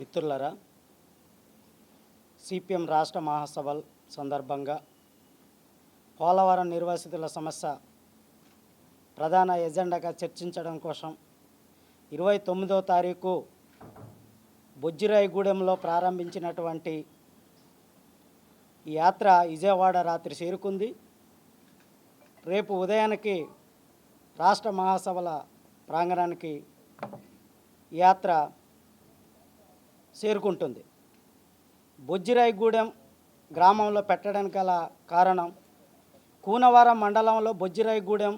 మిత్రులరా సిపిఎం రాష్ట్ర మహాసభ సందర్భంగా పోలవరం నిర్వాసితుల సమస్య ప్రధాన ఎజెండాగా చర్చించడం కోసం ఇరవై తొమ్మిదో తారీఖు బొజ్జిరాయిగూడెంలో ప్రారంభించినటువంటి ఈ యాత్ర విజయవాడ రాత్రి చేరుకుంది. రేపు ఉదయానికి రాష్ట్ర మహాసభల ప్రాంగణానికి యాత్ర చేరుకుంటుంది. బొజ్జిరాయిగూడెం గ్రామంలో పెట్టడానికి గల కారణం కూనవరం మండలంలో బొజ్జిరాయిగూడెం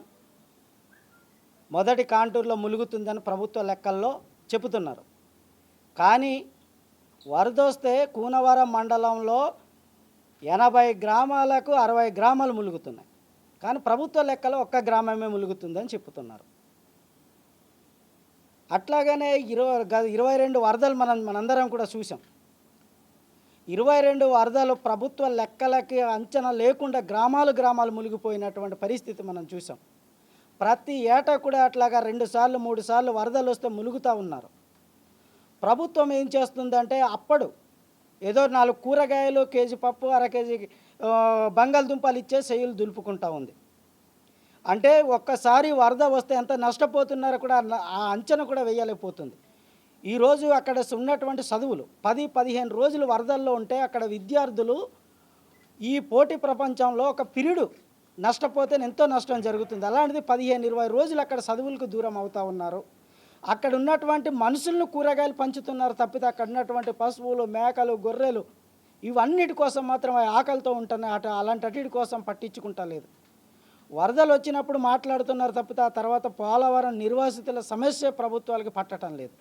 మొదటి కాంటూరులో ములుగుతుందని ప్రభుత్వ లెక్కల్లో చెబుతున్నారు. కానీ వరదొస్తే కూనవరం మండలంలో ఎనభై గ్రామాలకు అరవై గ్రామాలు ములుగుతున్నాయి. కానీ ప్రభుత్వ లెక్కలో ఒక్క గ్రామమే ములుగుతుందని చెప్తున్నారు అట్లాగనే ఇరవై గ- ఇరవై రెండు వరదలు మనం మనందరం కూడా చూసాం ఇరవై రెండు వరదలు ప్రభుత్వ లెక్కలకి అంచనా లేకుండా గ్రామాలు గ్రామాలు మునిగిపోయినటువంటి పరిస్థితి మనం చూసాం ప్రతి ఏటా కూడా అట్లాగా రెండు సార్లు మూడు సార్లు వరదలు వస్తే మునుగుతూ ఉన్నారు. ప్రభుత్వం ఏం చేస్తుందంటే అప్పుడు ఏదో నాలుగు కూరగాయలు కేజీ పప్పు అర కేజీ బంగాళదుంపలు ఇచ్చే సెయ్యలు దులుపుకుంటా ఉంది. అంటే ఒక్కసారి వరద వస్తే ఎంత నష్టపోతున్నారో కూడా ఆ అంచనా కూడా వేయలేకపోతుంది. ఈరోజు అక్కడ ఉన్నటువంటి చదువులు పది పదిహేను రోజులు వరదల్లో ఉంటే అక్కడ విద్యార్థులు ఈ పోటీ ప్రపంచంలో ఒక పిరిడు నష్టపోతే ఎంతో నష్టం జరుగుతుంది. అలాంటిది పదిహేను ఇరవై రోజులు అక్కడ చదువులకు దూరం అవుతూ ఉన్నారు. అక్కడ ఉన్నటువంటి మనుషులను కూరగాయలు పంచుతున్నారు తప్పితే అక్కడ ఉన్నటువంటి పశువులు మేకలు గొర్రెలు ఇవన్నిటి కోసం మాత్రం ఆకలితో ఉంటున్నాయి అటు అలాంటి అటు కోసం పట్టించుకుంటలేదు వరదలు వచ్చినప్పుడు మాట్లాడుతున్నారు తప్పితే ఆ తర్వాత పోలవరం నిర్వాసితుల సమస్య ప్రభుత్వాలకి పట్టడం లేదు.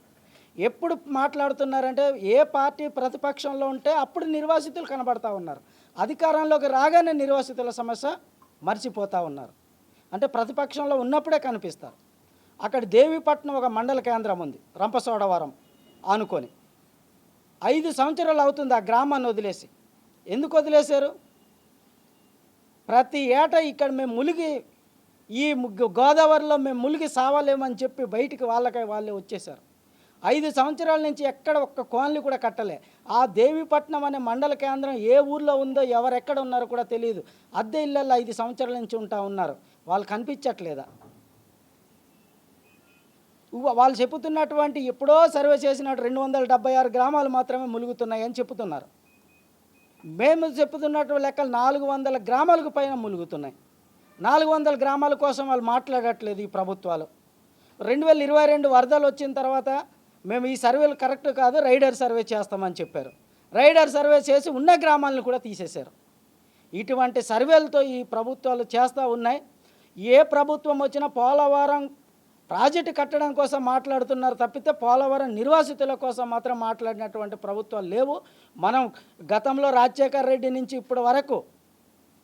ఎప్పుడు మాట్లాడుతున్నారంటే ఏ పార్టీ ప్రతిపక్షంలో ఉంటే అప్పుడు నిర్వాసితులు కనబడతా ఉన్నారు. అధికారంలోకి రాగానే నిర్వాసితుల సమస్య మర్చిపోతూ ఉన్నారు. అంటే ప్రతిపక్షంలో ఉన్నప్పుడే కనిపిస్తారు. అక్కడ దేవీపట్నం ఒక మండల కేంద్రం ఉంది రంపసోడవరం ఆనుకొని ఐదు సంవత్సరాలు అవుతుంది ఆ గ్రామాన్ని వదిలేసి. ఎందుకు వదిలేశారు? ప్రతి ఏటా ఇక్కడ మేము ములిగి ఈ గోదావరిలో మేము ములిగి సావలేమని చెప్పి బయటికి వాళ్ళకై వాళ్ళే వచ్చేసారు ఐదు సంవత్సరాల నుంచి ఎక్కడ ఒక్క కోన్లు కూడా కట్టలే. ఆ దేవిపట్నం అనే మండల కేంద్రం ఏ ఊర్లో ఉందో ఎవరెక్కడ ఉన్నారో కూడా తెలియదు. అద్దె ఇళ్ళల్లో ఐదు సంవత్సరాల నుంచి ఉంటా ఉన్నారు. వాళ్ళు కనిపించట్లేదా? వాళ్ళు చెబుతున్నటువంటి ఎప్పుడో సర్వే చేసినట్టు రెండు వందల డెబ్బై ఆరు గ్రామాలు మాత్రమే ములుగుతున్నాయని చెబుతున్నారు. మేము చెప్తున్నట్టు లెక్కలు నాలుగు వందల గ్రామాలకు పైన ములుగుతున్నాయి నాలుగు వందల గ్రామాల కోసం వాళ్ళు మాట్లాడట్లేదు ఈ ప్రభుత్వాలు. రెండు వేల ఇరవై రెండు వరదలు వచ్చిన తర్వాత మేము ఈ సర్వేలు కరెక్ట్ కాదు రైడర్ సర్వే చేస్తామని చెప్పారు. రైడర్ సర్వే చేసి ఉన్న గ్రామాలను కూడా తీసేశారు. ఇటువంటి సర్వేలతో ఈ ప్రభుత్వాలు చేస్తూ ఉన్నాయి. ఏ ప్రభుత్వం వచ్చినా పోలవరం ప్రాజెక్టు కట్టడం కోసం మాట్లాడుతున్నారు తప్పితే పోలవరం నిర్వాసితుల కోసం మాత్రం మాట్లాడినటువంటి ప్రభుత్వాలు లేవు. మనం గతంలో రాజశేఖర్ రెడ్డి నుంచి ఇప్పటి వరకు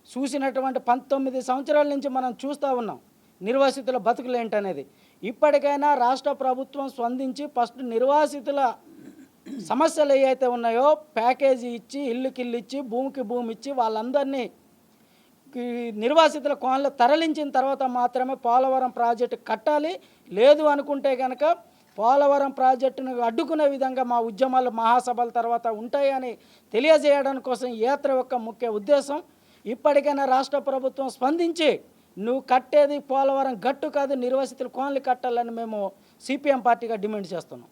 చూసినటువంటి పంతొమ్మిది సంవత్సరాల నుంచి మనం చూస్తూ ఉన్నాం నిర్వాసితుల బతుకులు ఏంటనేది ఇప్పటికైనా రాష్ట్ర ప్రభుత్వం స్పందించి ఫస్ట్ నిర్వాసితుల సమస్యలు ఏవైతే ఉన్నాయో ప్యాకేజీ ఇచ్చి ఇల్లుకిల్లు ఇచ్చి భూమికి భూమి ఇచ్చి వాళ్ళందరినీ నిర్వాసితుల కోనలు తరలించిన తర్వాత మాత్రమే పోలవరం ప్రాజెక్టు కట్టాలి. లేదు అనుకుంటే కనుక పోలవరం ప్రాజెక్టును అడ్డుకునే విధంగా మా ఉద్యమాలు మహాసభల తర్వాత ఉంటాయని తెలియజేయడం కోసం యాత్ర యొక్క ముఖ్య ఉద్దేశం. ఇప్పటికైనా రాష్ట్ర ప్రభుత్వం స్పందించి నువ్వు కట్టేది పోలవరం గట్టు కాదు నిర్వాసితుల కోనలు కట్టాలని మేము సిపిఎం పార్టీగా డిమాండ్ చేస్తున్నాం.